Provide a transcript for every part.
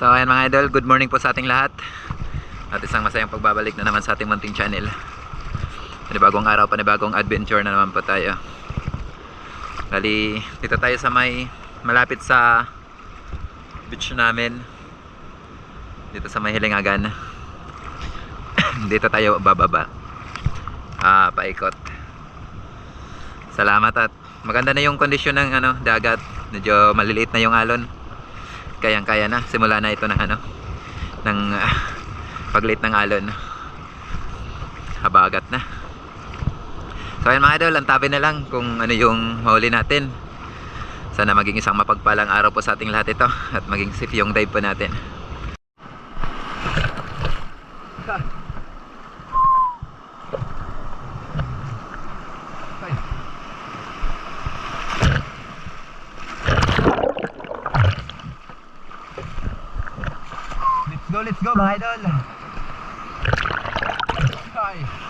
So ayan mga idol, good morning po sa ating lahat. At isang masayang pagbabalik na naman sa ating munting channel. Panibagong araw, panibagong adventure na naman po tayo. Bali, dito tayo sa may malapit sa beach namin. Dito sa may Hilingagan. dito tayo bababa. Ah, paikot. Salamat at maganda na yung kondisyon ng ano, dagat. Medyo maliliit na yung alon. Kayang-kaya na. Simula na ito ng ano, ng ah, pagliit ng alon. Habagat na. So ayan mga idol, ang tabi na lang kung ano yung mahuli natin. Sana maging isang mapagpalang araw po sa ating lahat ito at maging safe yung dive po natin. Let's go mga idol. Ay.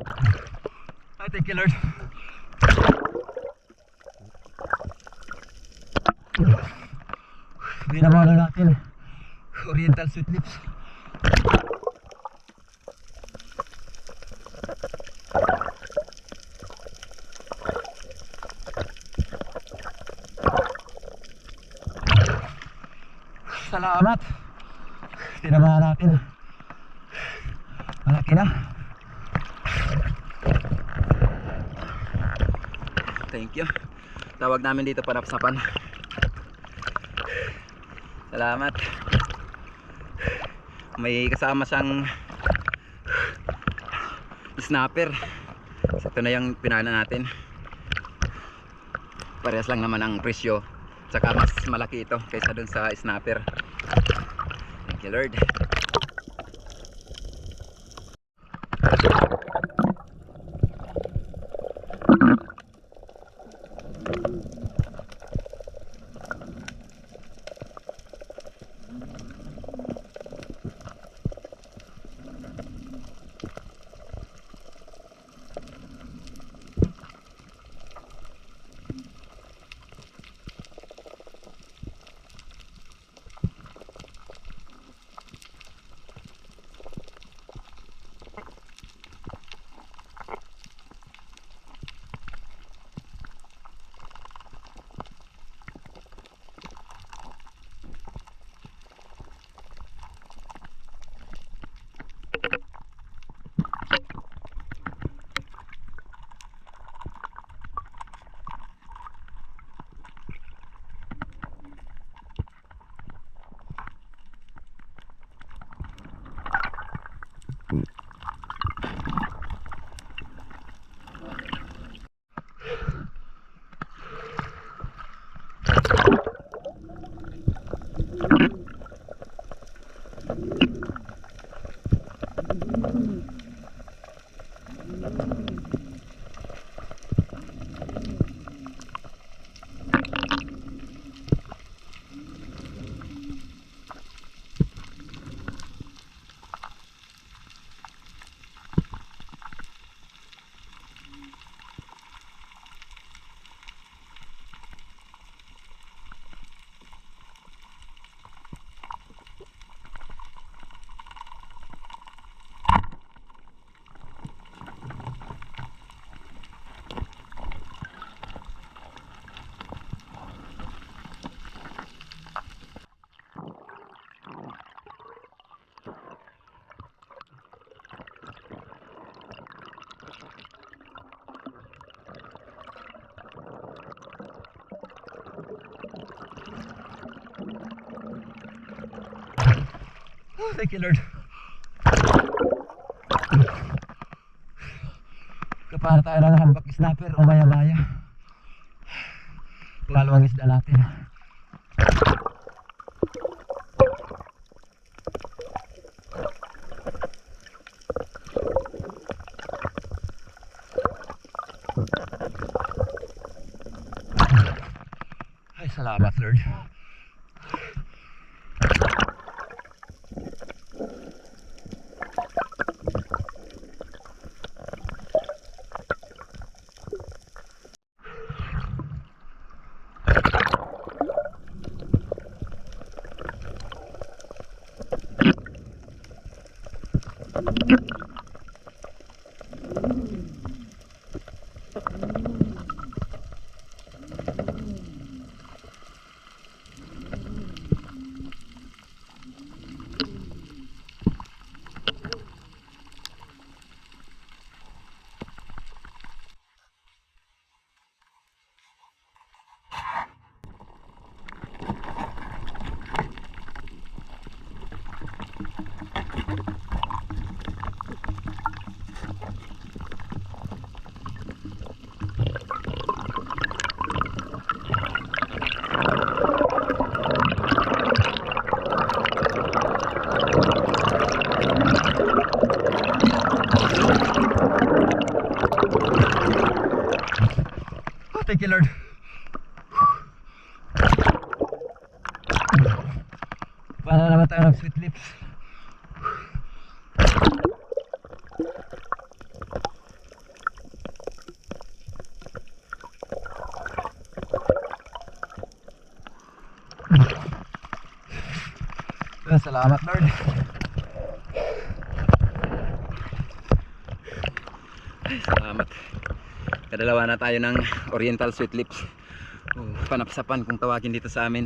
Ay, thank you Lord. Binabalo natin. Oriental sweet lips. Salamat. Tinabahan natin. Malaki na. Thank you. Tawag namin dito panapsapan. Salamat. May kasama siyang snapper. So, ito na yung pinana natin. Parehas lang naman ang presyo. Tsaka mas malaki ito kaysa dun sa snapper. Thank you Lord. Oh, thank you Lord. Kapara tayo ng hambak snapper o maya-maya. Pangalawang isda natin. Ay, salamat Lord. Thank you Lord. Para naman tayo ng sweet lips. Salamat Lord. Salamat. Kadalawa na tayo ng Oriental Sweet Lips. Oh, panapsapan kung tawagin dito sa amin.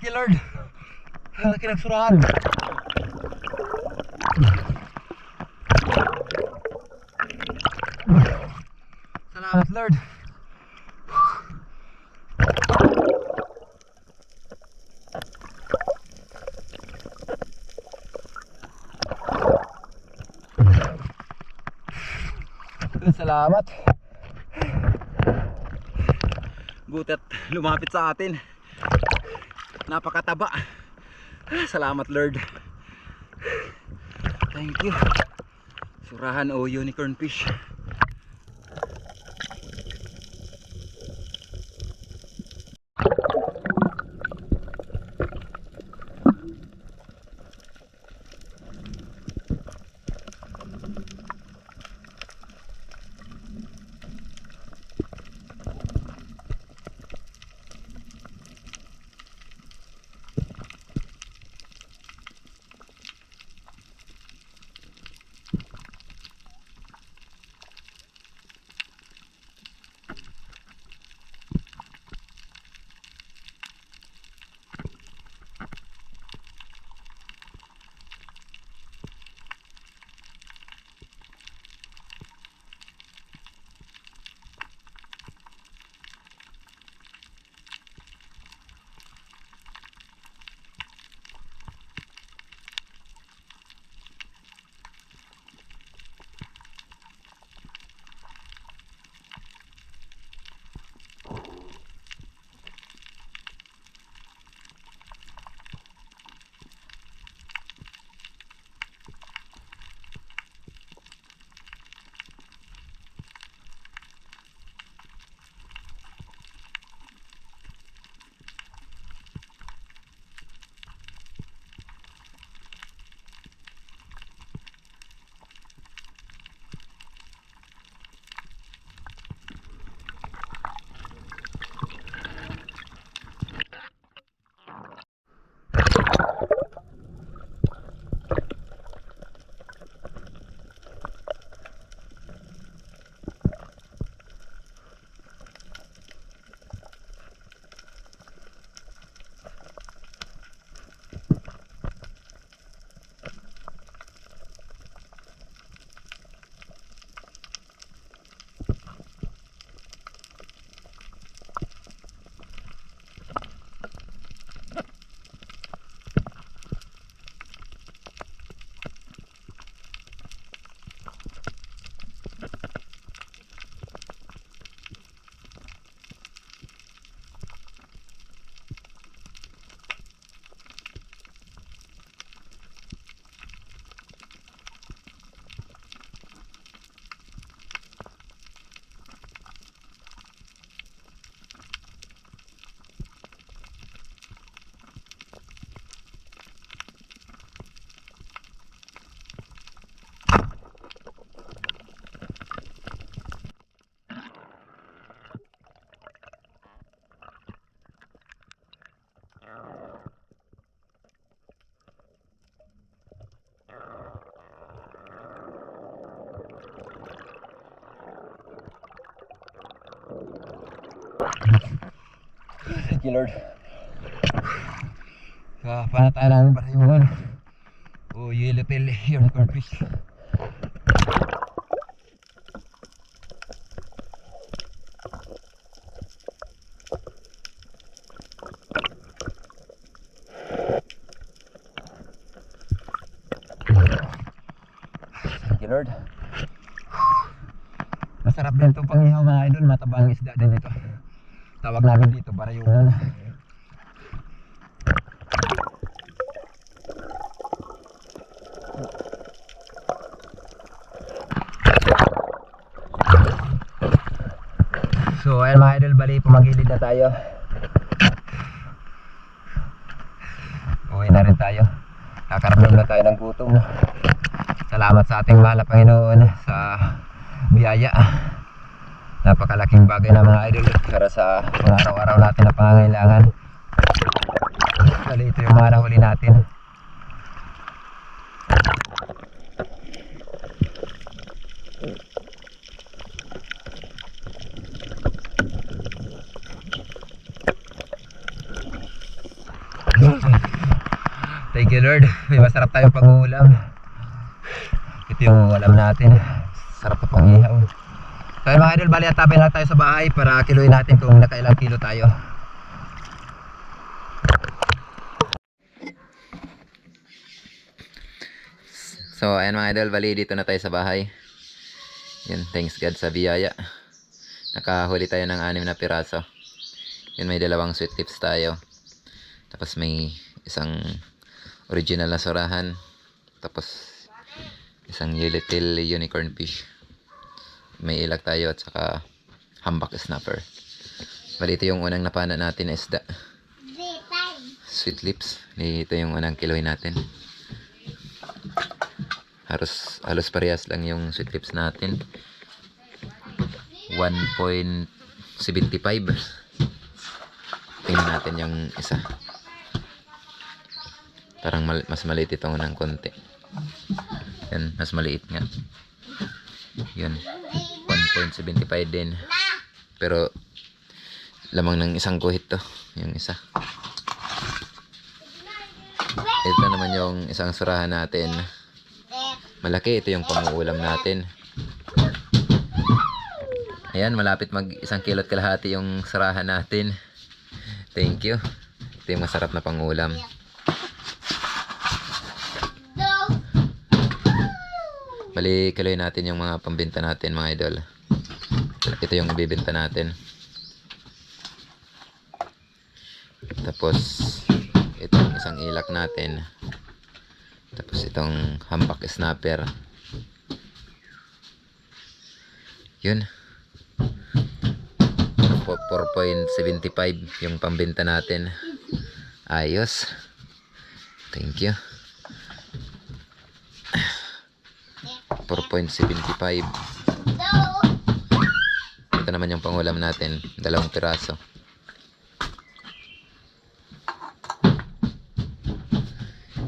Thank you, Lord. Laki ng surahan. Salamat Lord. Salamat. Butat lumapit sa atin. Napakataba. Salamat Lord. Thank you. Surahan o unicorn fish. Thank you Lord. Uh, panatay namin para yung ano. O yellow tail unicorn fish. Thank you Lord. Masarap din itong panghihaw mga idol. Matabang isda din ito. Tawag namin dito para yung ano. So ayan mga idol, bali pumagilid na tayo. Uwi na rin tayo. Kakaramdam na tayo ng gutom. Salamat sa ating mahal na Panginoon sa biyaya. Napakalaking bagay na mga idol para sa mga araw-araw natin na pangangailangan. Bali ito yung mga nahuli natin. you Lord. May masarap tayong pag-uulam. Ito yung alam natin. Sarap na pang-ihaw. Yun mga idol, bali at tabay lang tayo sa bahay para kiluin natin kung nakailang kilo tayo. So ayan mga idol, bali dito na tayo sa bahay. Yun, thanks God sa biyaya. Nakahuli tayo ng anim na piraso. Yun, may dalawang sweet tips tayo. Tapos may isang original na surahan. Tapos isang little unicorn fish. May ilag tayo at saka hambak snapper. Bali yung unang napana natin na isda. Sweet lips. Ito yung unang kiloy natin. Halos, halos parehas lang yung sweet lips natin. 1.75. Tingnan natin yung isa. Parang mal- mas maliit ito ng konti. Yan, mas maliit nga. Yun. 1.75 din. Pero, lamang ng isang guhit to. Yung isa. Ito naman yung isang surahan natin. Malaki. Ito yung panguulam natin. Ayan, malapit mag isang kilot kalahati yung sarahan natin. Thank you. Ito yung masarap na pangulam. Bali, kiloy natin yung mga pambenta natin mga idol. Ito yung ibibenta natin. Tapos, itong isang ilak natin. Tapos itong hambak snapper. Yun. Po- 4.75 yung pambenta natin. Ayos. Thank you. 4.75. Ito naman yung pangulam natin. Dalawang piraso.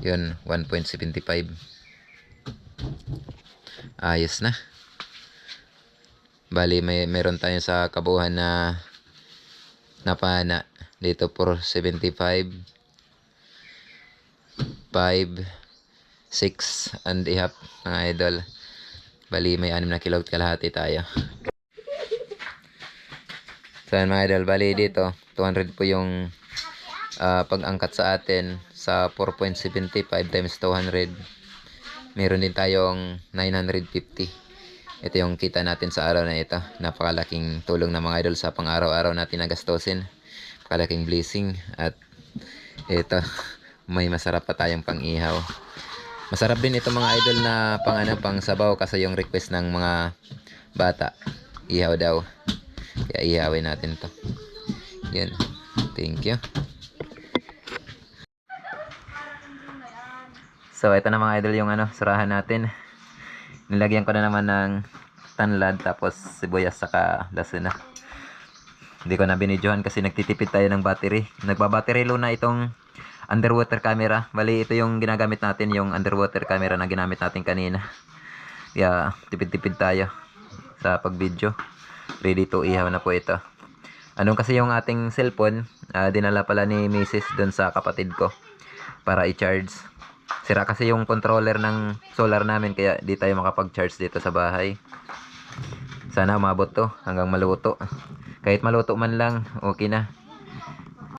Yun, 1.75. Ayos na. Bali, may meron tayo sa kabuhan na napana. Dito for 75. 5, 6 and a half mga idol. Bali, may 6 na kilo at kalahati tayo. So yan mga idol, bali dito, 200 po yung ah, pag-angkat sa atin sa 4.75 times 200. Meron din tayong 950. Ito yung kita natin sa araw na ito. Napakalaking tulong na mga idol sa pang-araw-araw natin na gastusin. Napakalaking blessing. At ito, may masarap pa tayong pang-ihaw. Masarap din ito mga idol na pang ano, pang sabaw kasi yung request ng mga bata. Ihaw daw. Kaya ihawin natin to. Yan. Thank you. So, ito na mga idol yung ano, surahan natin. Nilagyan ko na naman ng tanlad tapos sibuyas saka lasuna. Hindi ko na binidyohan kasi nagtitipid tayo ng battery. Nagbabattery low na itong underwater camera. Bali, ito yung ginagamit natin, yung underwater camera na ginamit natin kanina. Kaya, tipid-tipid tayo sa pag-video. Ready to ihaw na po ito. Anong kasi yung ating cellphone, ah, dinala pala ni Mrs. doon sa kapatid ko para i-charge. Sira kasi yung controller ng solar namin kaya di tayo makapag-charge dito sa bahay. Sana umabot to hanggang maluto. Kahit maluto man lang, okay na.